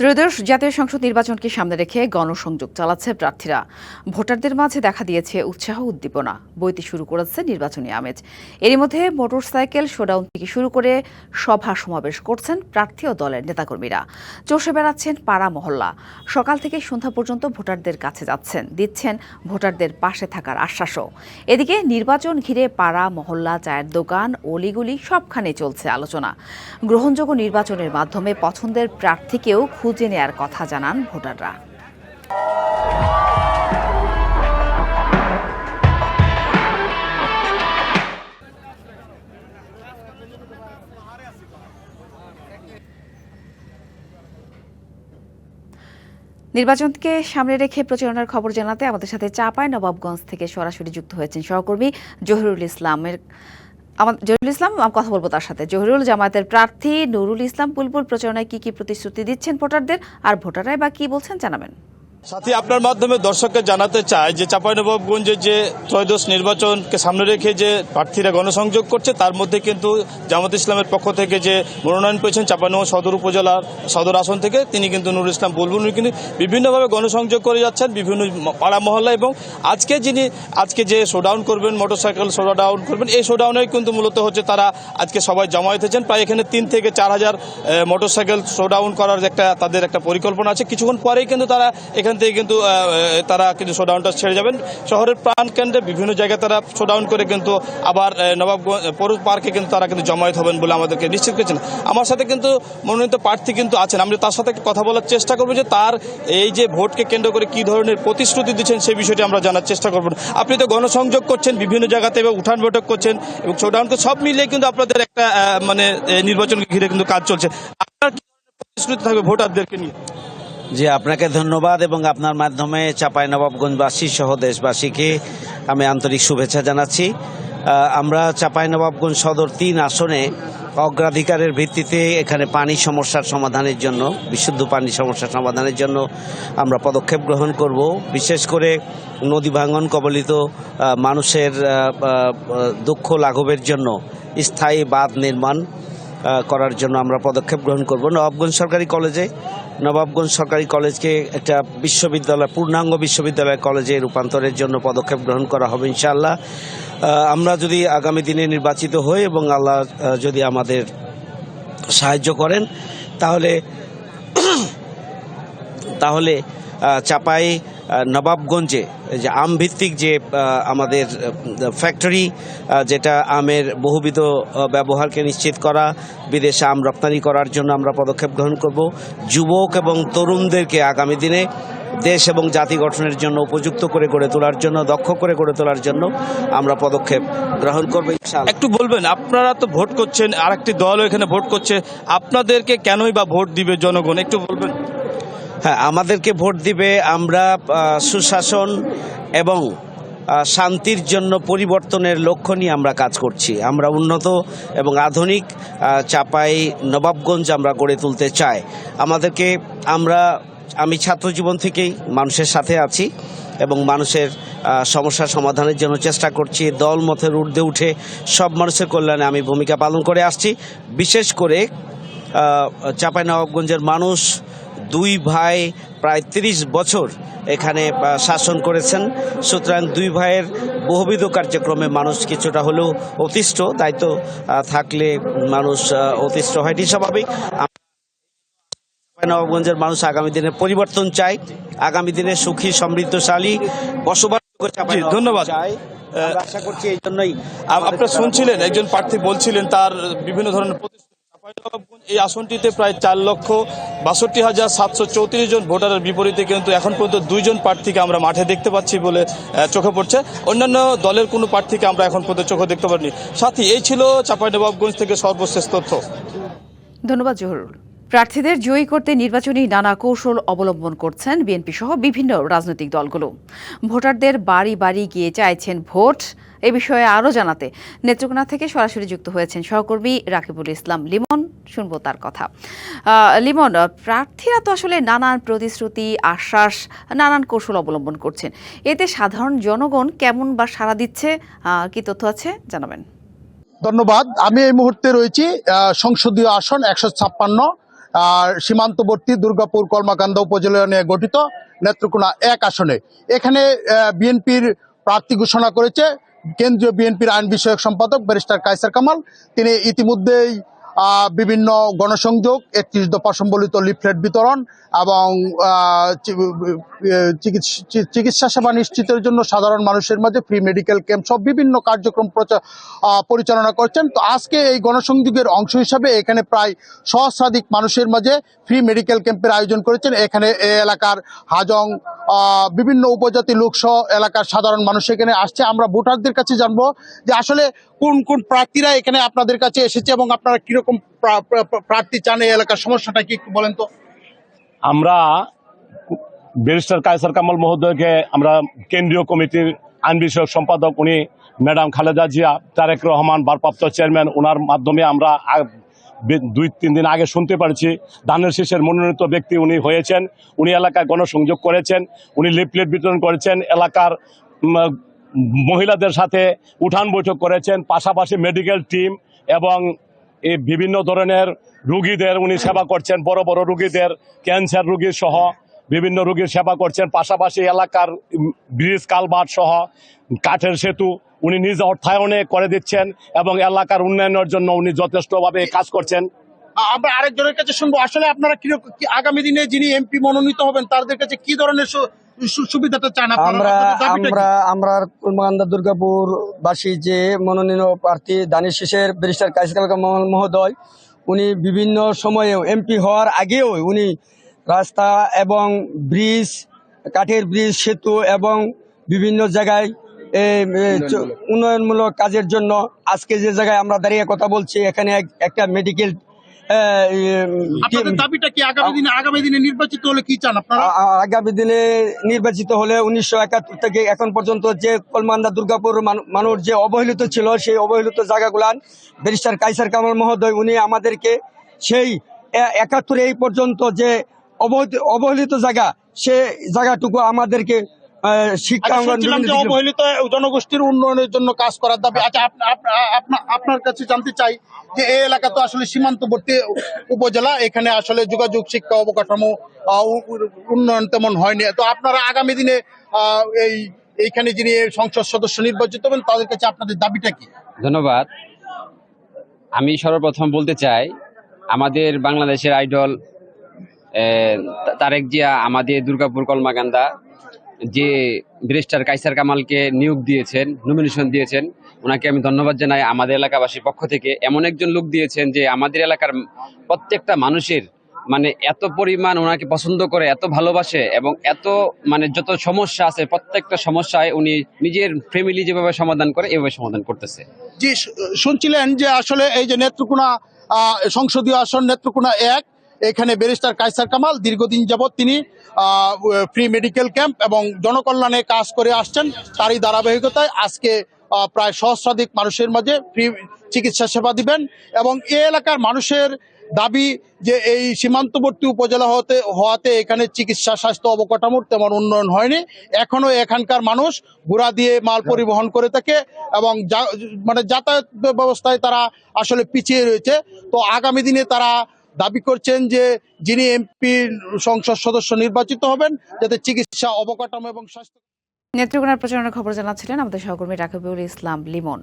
ত্রয়োদশ জাতীয় সংসদ নির্বাচনকে সামনে রেখে গণসংযোগ চালাচ্ছে প্রার্থীরা। ভোটারদের মাঝে দেখা দিয়েছে উৎসাহ, উদ্দীপনা। বইতে শুরু করেছে নির্বাচনী আমেজ। এরই মধ্যে মোটরসাইকেল শোডাউন থেকে শুরু করে সভা সমাবেশ করছেন প্রার্থী ও দলের নেতাকর্মীরা। চষে বেড়াচ্ছেন পাড়া মহল্লা। সকাল থেকে সন্ধ্যা পর্যন্ত ভোটারদের কাছে যাচ্ছেন। দিচ্ছেন ভোটারদের পাশে থাকার আশ্বাসও। এদিকে নির্বাচন ঘিরে পাড়া, মহল্লা, চায়ের দোকান, অলিগুলি সবখানে চলছে আলোচনা। গ্রহণযোগ্য নির্বাচনের মাধ্যমে পছন্দের প্রার্থীকেও খুঁজে নেয়ার কথা জানান ভোটাররা। নির্বাচনকে সামনে রেখে প্রচারণার খবর জানাতে আমাদের সাথে চাপাই নবাবগঞ্জ থেকে সরাসরি যুক্ত হয়েছেন সহকর্মী জহিরুল ইসলামের আমার জহিরুল ইসলাম কথা বলব তার সাথে। জহিরুল জামাতের প্রার্থী নুরুল ইসলাম বুলবুল প্রচারণায় কি কি প্রতিশ্রুতি দিচ্ছেন ভোটারদের, আর ভোটাররাই বা কি বলছেন জানাবেন। সাথী আপনার মাধ্যমে দর্শককে জানাতে চাই যে চাঁপাইনবাবগঞ্জে যে ত্রয়োদশ নির্বাচনকে সামনে রেখে যে প্রার্থীরা গণসংযোগ করছে, তার মধ্যে কিন্তু জামাত ইসলামের পক্ষ থেকে যে মনোনয়ন পেয়েছেন চাঁপাইনবাব সদর উপজেলার সদর আসন থেকে, তিনি কিন্তু নুরুল ইসলাম বুলবুল কিন্তু বিভিন্নভাবে গণসংযোগ করে যাচ্ছেন বিভিন্ন পাড়া, মহল্লা এবং আজকে যিনি আজকে যে শোডাউন করবেন মোটরসাইকেল শোডাউন করবেন, এই শোডাউনে কিন্তু মূলত হচ্ছে তারা আজকে সবাই জমায়েত হয়েছেন। প্রায় এখানে তিন থেকে চার হাজার মোটরসাইকেল শোডাউন করার একটা তাদের একটা পরিকল্পনা আছে। কিছুক্ষণ পরেই কিন্তু তারা এখান থেকে কিন্তু তারা কিন্তু শোডাউনটা ছেড়ে যাবেন। শহরের প্রাণ কেন্দ্রে বিভিন্ন জায়গায় তারা শোডাউন করে কিন্তু আবার নবাবগঞ্জ পৌর পার্কে কিন্তু তারা কিন্তু জমায়েত হবেন বলে আমাদেরকে নিশ্চিত করেছেন। আমার সাথে কিন্তু মনোনীত প্রার্থী কিন্তু আছেন। আমরা তার সাথে কথা বলার চেষ্টা করব যে তার এই যে ভোটকে কেন্দ্র করে কি ধরনের প্রতিশ্রুতি দিচ্ছেন সেই বিষয়টি আমরা জানার চেষ্টা করব। আপনি তো গণসংযোগ করছেন, বিভিন্ন জায়গাতে এবং উঠান বৈঠক করছেন এবং শোডাউনকে সব মিলিয়ে কিন্তু আপনাদের একটা মানে নির্বাচনকে ঘিরে কিন্তু কাজ চলছে। আপনার কি প্রতিশ্রুতি থাকবে ভোটারদেরকে নিয়ে? জি আপনাকে ধন্যবাদ এবং আপনার মাধ্যমে চাপাই নবাবগঞ্জবাসী সহ দেশবাসীকে আমি আন্তরিক শুভেচ্ছা জানাচ্ছি। আমরা চাপাই নবাবগঞ্জ সদর তিন আসনে অগ্রাধিকারের ভিত্তিতে এখানে পানি সমস্যার সমাধানের জন্য, বিশুদ্ধ পানি সমস্যার সমাধানের জন্য আমরা পদক্ষেপ গ্রহণ করব। বিশেষ করে নদী ভাঙন কবলিত মানুষের দুঃখ লাঘবের জন্য স্থায়ী বাঁধ নির্মাণ করার জন্য আমরা পদক্ষেপ গ্রহণ করব। নবাবগঞ্জ সরকারি কলেজে নবাবগঞ্জ সরকারি কলেজকে একটা বিশ্ববিদ্যালয়, পূর্ণাঙ্গ বিশ্ববিদ্যালয় কলেজে রূপান্তরের জন্য পদক্ষেপ গ্রহণ করা হবে ইনশাআল্লাহ। আমরা যদি আগামী দিনে নির্বাচিত হই এবং আল্লাহ যদি আমাদের সাহায্য করেন, তাহলে তাহলে চাপাই নবাবগঞ্জে যে আম ভিত্তিক যে আমাদের ফ্যাক্টরি যেটা আমের বহুবিধ ব্যবহারকে নিশ্চিত করা, বিদেশে আম রপ্তানি করার জন্য আমরা পদক্ষেপ গ্রহণ করব। যুবক এবং তরুণদেরকে আগামী দিনে দেশ এবং জাতি গঠনের জন্য উপযুক্ত করে গড়ে তোলার জন্য, দক্ষ করে গড়ে তোলার জন্য আমরা পদক্ষেপ গ্রহণ করব একটু বলবেন, আপনারা তো ভোট করছেন, আরেকটি দল এখানে ভোট করছে, আপনাদেরকে কেনই বা ভোট দিবে জনগণ, একটু বলবেন? আমাদেরকে ভোট দিবে আমরা সুশাসন এবং শান্তির জন্য পরিবর্তনের লক্ষ্য নিয়ে আমরা কাজ করছি। আমরা উন্নত এবং আধুনিক চাপাই নবাবগঞ্জ আমরা গড়ে তুলতে চাই। আমাদেরকে আমরা, আমি ছাত্র জীবন থেকেই মানুষের সাথে আছি এবং মানুষের সমস্যা সমাধানের জন্য চেষ্টা করছি। দল মতের ঊর্ধ্বে উঠে সব মানুষের কল্যাণে আমি ভূমিকা পালন করে আসছি। বিশেষ করে চাঁপাইনবাবগঞ্জের মানুষ দুই ভাই প্রায় তিরিশ বছর এখানে শাসন করেছেন। সুতরাং দুই ভাইয়ের বহুবিধ কার্যক্রমে মানুষ কিছুটা হলেও অতিষ্ঠ দায়িত্ব থাকলে মানুষ অতিষ্ঠ হয় এটি স্বাভাবিক নবাবগঞ্জের মানুষ আগামী দিনে পরিবর্তন চায় আগামী দিনে সুখী সমৃদ্ধশালী বসবাস ধন্যবাদ। আশা করছি এই জন্যই আপ- আপনারা শুনছিলেন একজন প্রার্থী বলছিলেন তার বিভিন্ন ধরনের এই আসনটিতে প্রায় চার লক্ষ বাষট্টি হাজার সাতশো চৌত্রিশ জন ভোটারের বিপরীতে কিন্তু এখন পর্যন্ত দুইজন প্রার্থীকে আমরা মাঠে দেখতে পাচ্ছি বলে চোখে পড়ছে। অন্যান্য দলের কোনো প্রার্থীকে আমরা এখন পর্যন্ত চোখে দেখতে পারিনি। সাথী, এই ছিল চাঁপাইনবাবগঞ্জ থেকে সর্বশেষ তথ্য। ধন্যবাদ, জহুরুল। প্রার্থীদের জয়ী করতে নির্বাচনী নানা কৌশল অবলম্বন করছেন বিএনপি সহ বিভিন্ন রাজনৈতিক দলগুলো। ভোটারদের বাড়ি বাড়ি গিয়ে চাইছেন ভোট। এ বিষয়ে আরও জানাতে নেত্রকোনা থেকে সরাসরি যুক্ত হয়েছেন সহকর্মী রাকিবুল ইসলাম। লিমন, শুনব তার কথা। লিমন, প্রার্থীরা তো আসলে নানান প্রতিশ্রুতি, আশ্বাস, নানান কৌশল অবলম্বন করছেন। এতে সাধারণ জনগণ কেমন বা সাড়া দিচ্ছে? কি তথ্য আছে? জানাবেন। ধন্যবাদ। আমি এই মুহূর্তে রয়েছি সংসদীয় আসন একশো ছাপ্পান্ন সীমান্তবর্তী দুর্গাপুর কলমাকান্দা উপজেলা নিয়ে গঠিত নেত্রকোনা এক আসনে। এখানে বিএনপির প্রার্থী ঘোষণা করেছে কেন্দ্রীয় বিএনপির আইন বিষয়ক সম্পাদক ব্যারিস্টার কায়সার কামাল। তিনি ইতিমধ্যেই বিভিন্ন গণসংযোগ, একত্রিশ দফা সম্বলিত লিফলেট বিতরণ এবং চিকিৎস- সেবা নিশ্চিতের জন্য সাধারণ মানুষের মাঝে ফ্রি মেডিকেল ক্যাম্প সব বিভিন্ন কার্যক্রম প্রচা- পরিচালনা করছেন। তো আজকে এই গণসংযোগের অংশ হিসাবে এখানে প্রায় সহস্রাধিক মানুষের মাঝে ফ্রি মেডিকেল ক্যাম্পের আয়োজন করেছেন। এখানে এই এলাকার হাজং বিভিন্ন উপজাতি লোকসহ এলাকার সাধারণ মানুষ এখানে আসছে। আমরা ভোটারদের কাছে জানব যে আসলে কোন কোন প্রার্থীরা এখানে আপনাদের কাছে এসেছে এবং আপনারা কীরকম প্রা- প্রার্থী চান এই এলাকার সমস্যাটা কি একটু বলেন তো। আমরা ব্যারিস্টার কায়সার কামাল মহোদয়কে আমরা কেন্দ্রীয় কমিটির আইন বিষয়ক সম্পাদক উনি ম্যাডাম খালেদা জিয়া, তারেক রহমান, ভারপ্রাপ্ত চেয়ারম্যান ওনার মাধ্যমে আমরা দুই, তিন দিন আগে শুনতে পারছি, ধানের শীষের মনোনীত ব্যক্তি উনি হয়েছেন, উনি এলাকায় গণসংযোগ করেছেন, উনি লিফলেট বিতরণ করেছেন, এলাকার মহিলাদের সাথে উঠান বৈঠক করেছেন, পাশাপাশি মেডিকেল টিম এবং এই বিভিন্ন ধরনের রুগীদের উনি সেবা করছেন, বড় বড় রুগীদের ক্যান্সার রুগী সহ বিভিন্ন রুগীর সেবা করছেন, পাশাপাশি এলাকার ব্রিজ কালভার্ট সহ কাঠের সেতু উনি নিজ অর্থায়নে করে দিচ্ছেন এবং এলাকার উন্নয়নের জন্য উনি যথেষ্টভাবে কাজ করছেন। আমরা আরেকজনের কাছে শুনব, আসলে আপনারা কি আগামী দিনে যিনি এমপি মনোনীত হবেন, তাদের কাছে কি ধরনের সুবিধাটা চান আমরা? আমরা আমরা কুলমান্দা দুর্গাপুর বাসী যে মনোনীত প্রার্থী দানিশ শেষের ব্যারিস্টার কাইসার মহোদয় উনি বিভিন্ন সময়েও এমপি হওয়ার আগেও উনি রাস্তা এবং ব্রিজ কাঠের ব্রিজ সেতু এবং বিভিন্ন জায়গায় উন্নয়নমূলক কাজের জন্য আজকে যে জায়গায় আমরা দাঁড়িয়ে কথা বলছি এখানে এক- একটা মেডিকেল আপনাদের দাবিটা কি আগামী দিনে আগামী দিনে নির্বাচিত হলে কি চান আপনারা? আগামী দিনে নির্বাচিত হলে উনিশশো একাত্তর থেকে এখন পর্যন্ত যে কলমান্দা দুর্গাপুর মানুষ যে অবহেলিত ছিল সেই অবহেলিত জায়গাগুলান ব্যারিস্টার কাইসার কামাল মহোদয় উনি আমাদেরকে সেই একাত্তরে এই পর্যন্ত যে অবহেলিত জায়গা সে জায়গাটুকু আমাদেরকে আহ, শিক্ষা আচ্ছা, অবহেলিত জনগোষ্ঠীর উন্নয়নের জন্য কাজ করার দাবি। আচ্ছা আপ- আপ- আপনা- আপনার কাছে জানতে চাই যে এই এলাকা তো আসলে সীমান্তবর্তী উপজেলা এখানে আসলে যোগাযোগ শিক্ষা অবকাঠামো উন্নয়ন তেমন হয়নি। তো আপনারা আগামী দিনে আহ, এই এইখানে যিনি সংসদ সদস্য নির্বাচিত হবেন তাদের কাছে আপনাদের দাবিটা কি? ধন্যবাদ। আমি সর্বপ্রথম বলতে চাই আমাদের বাংলাদেশের আইডল আহ, তারেক জিয়া আমাদের দুর্গাপুর কলমাকান্দা যে ব্যারিস্টার কাইসার কামালকে নিয়োগ দিয়েছেন নমিনেশন দিয়েছেন, ওনাকে আমি ধন্যবাদ জানাই। আমাদের এলাকাবাসীর পক্ষ থেকে এমন একজন লোক দিয়েছেন যে আমাদের এলাকার প্রত্যেকটা মানুষের মানে এত পরিমাণ ওনাকে পছন্দ করে, এত ভালোবাসে এবং এত মানে যত সমস্যা আছে, প্রত্যেকটা সমস্যায় উনি নিজের ফ্যামিলি যেভাবে সমাধান করে, এভাবে সমাধান করতেছে। জি, শুনছিলেন যে আসলে এই যে নেত্রকোনা সংসদীয় আসন নেত্রকোনা এক এখানে ব্যারিস্টার কাইসার কামাল দীর্ঘদিন যাবৎ তিনি ফ্রি মেডিকেল ক্যাম্প এবং জনকল্যাণে কাজ করে আসছেন তারই ধারাবাহিকতায়। আজকে প্রায় সহস্রাধিক মানুষের মাঝে ফ্রি চিকিৎসা সেবা দিবেন এবং এ এলাকার মানুষের দাবি যে এই সীমান্তবর্তী উপজেলা হতে হওয়াতে এখানে চিকিৎসা স্বাস্থ্য অবকাঠামোর তেমন উন্নয়ন হয়নি। এখনও এখানকার মানুষ ঘোড়া দিয়ে মাল পরিবহন করে থাকে এবং মানে যাতায়াত ব্যবস্থায় তারা আসলে পিছিয়ে রয়েছে। তো আগামী দিনে তারা দাবি করছেন যে যিনি এমপি সংসদ সদস্য নির্বাচিত হবেন, যাতে চিকিৎসা অবকাঠামো এবং স্বাস্থ্য নেত্রকোনার প্রচারণার খবর জানাচ্ছিলেন আমাদের সহকর্মী রাকিবুল ইসলাম লিমন।